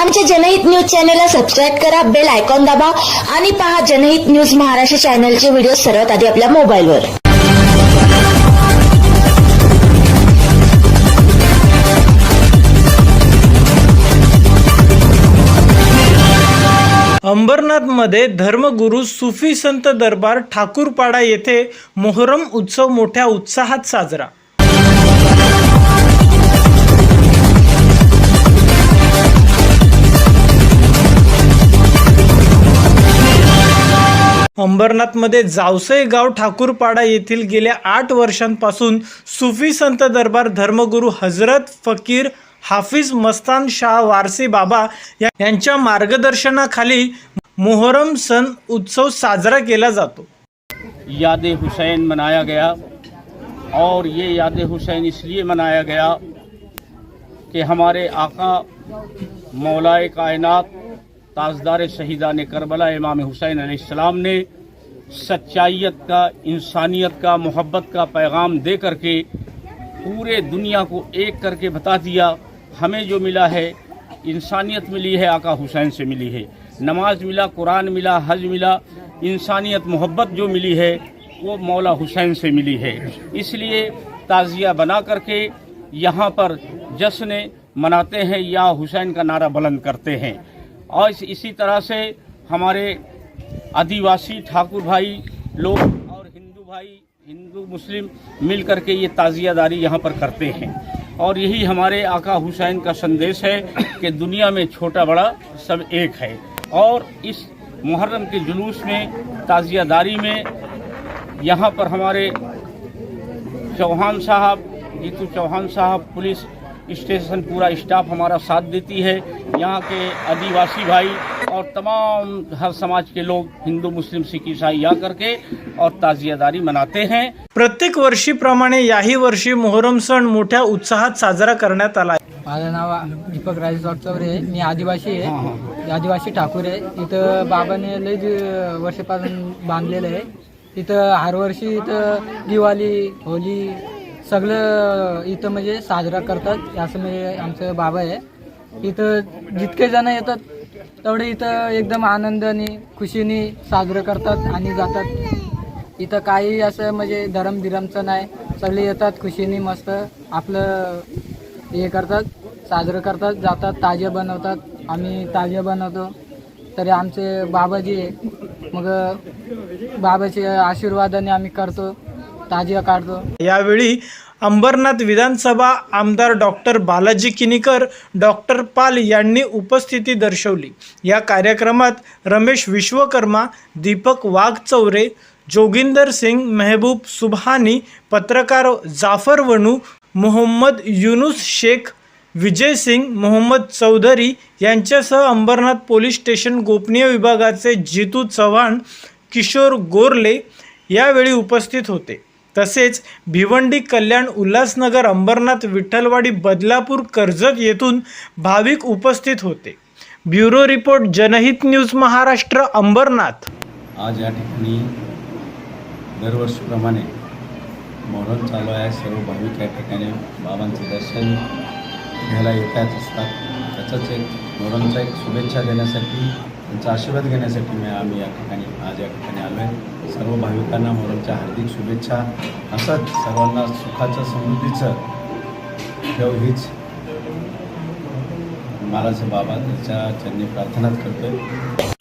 आमच्या जनहित न्यूज चॅनलला सबस्क्राईब करा बेल आयकॉन दाबा आणि पहा जनहित न्यूज महाराष्ट्र चॅनलचे व्हिडिओ सर्वात आधी आपल्या मोबाईलवर. अंबरनाथमध्ये धर्मगुरू सुफी संत दरबार ठाकूरपाडा येथे मोहरम उत्सव मोठ्या उत्साहात साजरा. अंबरनाथमध्ये जावसई गाव ठाकूरपाडा येथील गेल्या आठ वर्षांपासून सुफी संत दरबार धर्मगुरू हजरत फकीर हाफिज मस्तान शाह वारसी बाबा या- यांच्या मार्गदर्शनाखाली मोहरम सण उत्सव साजरा केला जातो. याद हुसैन मनाया गया और ये याद हुसैन इसलिए मनाया गया कि हमारे आका मौलाए कायनात ताजदार शहीदान करबला इमाम हुसैन अलैहिस्सलाम ने सच्चाइयत का इंसानियत का मोहब्बत का पैगाम दे करके पूरे दुनिया को एक करके बता दिया हमें जो मिला है इंसानियत मिली है आका हुसैन से मिली है नमाज मिला कुरान मिला हज मिला इंसानियत मोहब्बत जो मिली है वो मौला हुसैन से मिली है इसलिए ताज़िया बना करके यहाँ पर जश्न मनाते हैं या हुसैन का नारा बुलंद करते हैं और इस- इसी तरह से हमारे आदिवासी ठाकुर भाई लोग और हिंदू भाई, हिंदू मुस्लिम मिल करके ये ताज़ियादारी यहाँ पर करते हैं। और यही हमारे आका हुसैन का संदेश है कि दुनिया में छोटा बड़ा सब एक है। और इस मुहर्रम के जुलूस में, ताज़ियादारी में यहाँ पर हमारे चौहान साहब, जीतू चौहान साहब, पुलिस स्टेशन पूरा स्टाफ हमारा साथ देती है। यहाँ के आदिवासी भाई और तमाम हर समाज के लोग हिंदू मुस्लिम सिख ईसाई आ करके और ताज़ियादारी मनाते हैं। प्रत्येक वर्षीप्रमाणे याही वर्षी मोहरम सण मोठ्या उत्साहात साजरा करण्यात आला आहे. माझं नाव दीपक राजेश वागचौरे आहे. मी आदिवासी आहे. आदिवासी ठाकूर आहे. इथं बाबाने लय वर्षापासून बांधलेलं आहे. इथं हर वर्षी इथं दिवाळी होली सगळं इथं म्हणजे साजरा करतात. असं म्हणजे आमचं बाबा आहे. इथं जितके जण येतात तेवढे इथं एकदम आनंदाने खुशीने साजरं करतात आणि जातात. इथं काही असं म्हणजे धरम बिरमचं नाही. सगळे येतात खुशीने मस्त आपलं हे करतात साजरं करतात जातात ताजे बनवतात. आम्ही ताजे बनवतो. तरी आमचे बाबाजी आहे. मग बाबाचे आशीर्वादाने आम्ही करतो. ताजिया काढतो यावेळी अंबरनाथ विधानसभा आमदार डॉक्टर बालाजी किनीकर डॉक्टर पाल यांनी उपस्थिती दर्शवली. या कार्यक्रमात रमेश विश्वकर्मा दीपक वाघचौरे जोगिंदर सिंग मेहबूब सुबहानी पत्रकार जाफर वणू मोहम्मद युनुस शेख विजय सिंग मोहम्मद चौधरी यांच्यासह अंबरनाथ पोलीस स्टेशन गोपनीय विभागाचे जितू चव्हाण किशोर गोरले यावेळी उपस्थित होते. तसेच भिवंडी कल्याण उल्हासनगर अंबरनाथ विठ्ठलवाडी बदलापूर कर्जत येथून भाविक उपस्थित होते. Bureau report Janhit news Maharashtra Ambernath. आज या ठिकाणी दरवर्षीप्रमाणे मोहरम चालू आहे. सर्व भाविक या ठिकाणी बाबांचे दर्शन घ्यायला येतात असतात. त्याचंच एक मोहरमचा एक शुभेच्छा देण्यासाठी त्यांचा आशीर्वाद घेण्यासाठी मी आम्ही या ठिकाणी आज या ठिकाणी आलो आहे सर्व भाविकांना मोरमच्या हार्दिक शुभेच्छा. असंच सर्वांना सुखाचं समृद्धीचं ठेव हीच महाराज बाबा त्यांच्या चरणी प्रार्थनाच करतोय.